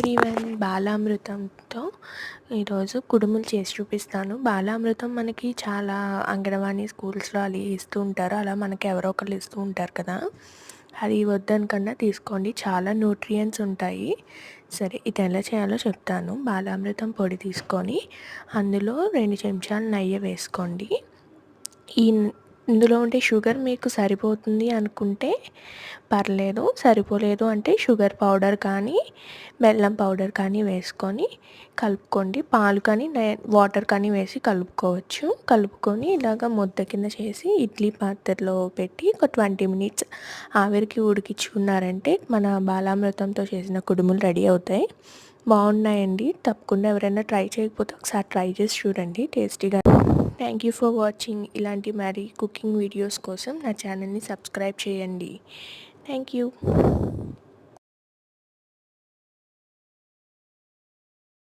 Everyone బాలామృతంతో ఈరోజు కుడుములు చేసి చూపిస్తాను. బాలామృతం మనకి చాలా అంగన్వాణి స్కూల్స్లో అలా ఇస్తూ ఉంటారు. అలా మనకి ఎవరో ఒకరు ఇస్తూ ఉంటారు కదా. అది వద్దనకన్నా తీసుకోండి. చాలా న్యూట్రియంట్స్ ఉంటాయి. సరే ఇది ఎలా చేయాలో చెప్తాను. బాలామృతం పొడి తీసుకొని అందులో రెండు చెంచాలు నెయ్యి వేసుకోండి. ఈ ఇందులో ఉండే షుగర్ మీకు సరిపోతుంది అనుకుంటే పర్లేదు సరిపోలేదు అంటే షుగర్ పౌడర్ కానీ బెల్లం పౌడర్ కానీ వేసుకొని కలుపుకోండి. పాలు కానీ వాటర్ కానీ వేసి కలుపుకోవచ్చు. కలుపుకొని ఇలాగ ముద్ద కింద చేసి ఇడ్లీ పాత్రలో పెట్టి ఒక ట్వంటీ మినిట్స్ ఆవిరికి ఉడికించుకున్నారంటే మన బాలామృతంతో చేసిన కుడుములు రెడీ అవుతాయి. బాగున్నాయండి. తప్పకుండా ఎవరైనా ట్రై చేయకపోతే ఒకసారి ట్రై చేసి చూడండి. టేస్టీగా థ్యాంక్ యూ ఫర్ వాచింగ్ ఇలాంటి మరి కుకింగ్ వీడియోస్ కోసం నా ఛానల్ని సబ్స్క్రైబ్ చేయండి. Thank you.